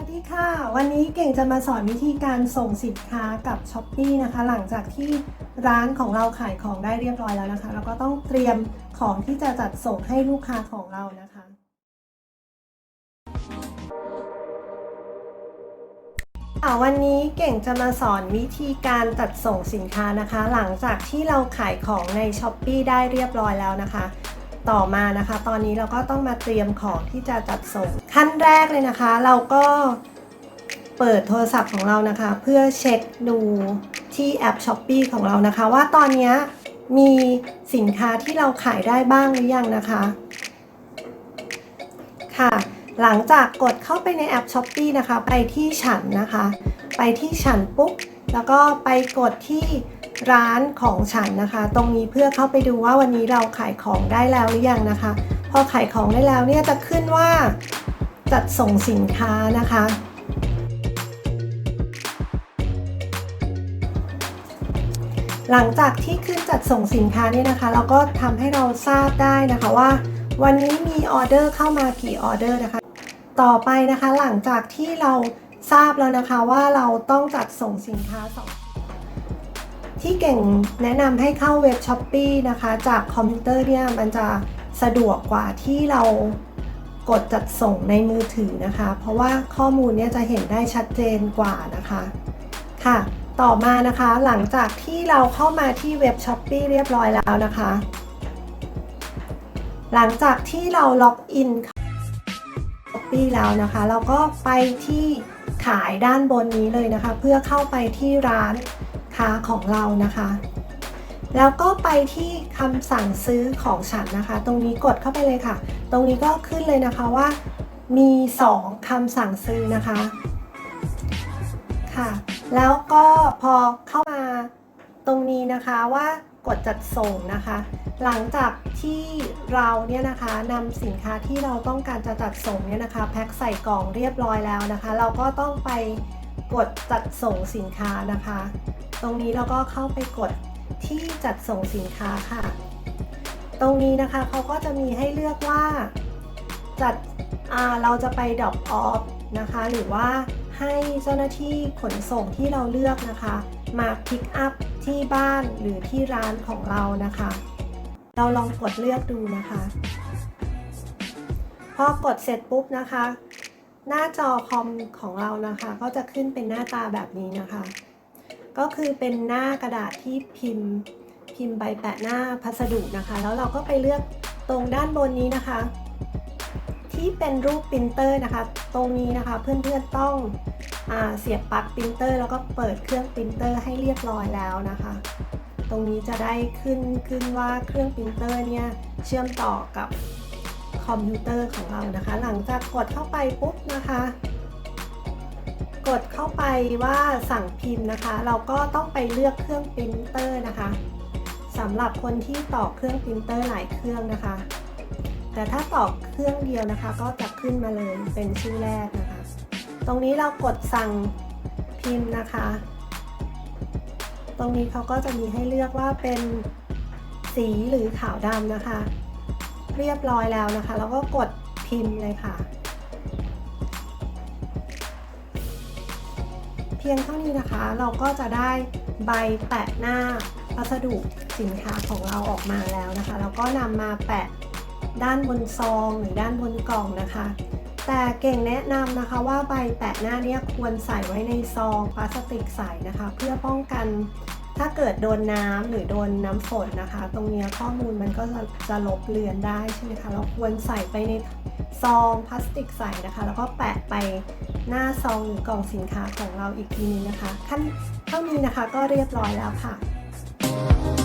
วัสดีค่ะ วันนี้เก่งจะมาสอนวิธีการส่งสินค้ากับ s h อ p e e นะคะ หลังจากที่ร้านของเราขายของได้เรียบร้อยแล้วนะคะแล้วก็ต้องเตรียมของที่จะจัดส่งให้ลูกค้าของเรานะคะอ่าวันนี้เก่งจะมาสอนวิธีการจัดส่งสินค้านะคะ หลังจากที่เราขายของใน s h อ p e e ได้เรียบร้อยแล้วนะคะ ต่อมานะคะ ตอนนี้เราก็ต้องมาเตรียมของที่จะจัดส่ง ขั้นแรกเลยนะคะ เราก็เปิดโทรศัพท์ของเรานะคะ เพื่อเช็คดูที่แอป s h อ p e e ของเรานะคะ ว่าตอนนี้มีสินค้าที่เราขายได้บ้างหรือยังนะคะ ค่ะ หลังจากกดเข้าไปในแอป s h อ p e e นะคะ ไปที่ฉันนะคะ ไปที่ฉันปุ๊บ แล้วก็ไปกดที่ ร้านของฉันนะคะ ตรงนี้เพื่อเข้าไปดูว่าวันนี้เราขายของได้แล้วหรือยังนะคะ พอขายของได้แล้วเนี่ยจะขึ้นว่าจัดส่งสินค้านะคะ หลังจากที่ขึ้นจัดส่งสินค้าเนี่ยนะคะ เราก็ทำให้เราทราบได้นะคะว่า วันนี้มีออเดอร์เข้ามากี่ออเดอร์นะคะ ต่อไปนะคะหลังจากที่เราทราบแล้วนะคะว่าเราต้องจัดส่งสินค้าสอง ที่เก่งแนะนำให้เข้าเว็บช้อปปีนะคะ จากคอมพิวเตอร์เนี่ยมันจะสะดวกกว่าที่เรากดจัดส่งในมือถือนะคะ เพราะว่าข้อมูลเนี่ยจะเห็นได้ชัดเจนกว่านะคะค่ะ ต่อมานะคะหลังจากที่เราเข้ามาที่เว็บช้อปปีเรียบร้อยแล้วนะคะ หลังจากที่เราล็อกอินช้อปปี้แล้วนะคะ เราก็ไปที่ขายด้านบนนี้เลยนะคะ เพื่อเข้าไปที่ร้าน ค้าของเรานะคะ แล้วก็ไปที่คำสั่งซื้อของฉันนะคะ ตรงนี้กดเข้าไปเลยค่ะ ตรงนี้ก็ขึ้นเลยนะคะว่า มี 2คำสั่งซื้อนะคะค่ะ แล้วก็พอเข้ามาตรงนี้นะคะว่ากดจัดส่งนะคะ หลังจากที่เราเนี่ยนะคะนำสินค้าที่เราต้องการจะจัดส่งเนี่ยนะคะ แพ็คใส่กล่องเรียบร้อยแล้วนะคะ เราก็ต้องไปกดจัดส่งสินค้านะคะ ตรงนี้เราก็เข้าไปกดที่จัดส่งสินค้าค่ะ ตรงนี้นะคะเขาก็จะมีให้เลือกว่าจัดเราจะไปดรอปออฟนะคะ หรือว่าให้เจ้าหน้าที่ขนส่งที่เราเลือกนะคะ มาพิกอัพที่บ้านหรือที่ร้านของเรานะคะ เราลองกดเลือกดูนะคะ พอกดเสร็จปุ๊บนะคะ หน้าจอคอมของเรานะคะ ก็จะขึ้นเป็นหน้าตาแบบนี้นะคะ ก็คือเป็นหน้ากระดาษที่พิมพ์ พิมพ์ใบแปะหน้าพัสดุนะคะ แล้วเราก็ไปเลือกตรงด้านบนนี้นะคะ ที่เป็นรูปปรินเตอร์นะคะ ตรงนี้นะคะเพื่อนๆต้องอเสียบปลั๊กปรินเตอร์ แล้วก็เปิดเครื่องปรินเตอร์ให้เรียบร้อยแล้วนะคะ ตรงนี้จะได้ขึ้นขึ้นว่าเครื่องปรินเตอร์เนี่ยเชื่อมต่อกับคอมพิวเตอร์ของเรานะคะ หลังจากกดเข้าไปปุ๊บนะคะ กดเข้าไปว่าสั่งพิมพ์นะคะ เราก็ต้องไปเลือกเครื่องปรินเตอร์นะคะสำหรับคนที่ต่อเครื่องปรินเตอร์หลายเครื่องนะคะ แต่ถ้าต่อเครื่องเดียวนะคะ ก็จะขึ้นมาเลยเป็นชื่อแรกนะคะ ตรงนี้เรากดสั่งพิมพ์นะคะ ตรงนี้เขาก็จะมีให้เลือกว่าเป็นสีหรือขาวดำนะคะ เรียบร้อยแล้วนะคะ แล้วก็กดพิมพ์เลยค่ะ พียงเท่านี้นะคะ เราก็จะได้ใบแปะหน้าพัสดุสินค้าของเราออกมาแล้วนะคะ แล้วก็นำมาแปะด้านบนซองหรือด้านบนกล่องนะคะ แต่เก่งแนะนำนะคะว่าใบแปะหน้าเนี่ยควรใส่ไว้ในซองพลาสติกใสนะคะ เพื่อป้องกันถ้าเกิดโดนน้ำหรือโดนน้ำฝนนะคะ ตรงนี้ข้อมูลมันก็จะจะลบเลือนได้ใช่ไหมคะเราควรใส่ไปในซองพลาสติกใสนะคะ แล้วก็แปะไป หน้าซองหรือกล่องสินค้าของเราอีกทีนึงนะคะ ขั้นเท่านี้นะคะก็เรียบร้อยแล้วค่ะ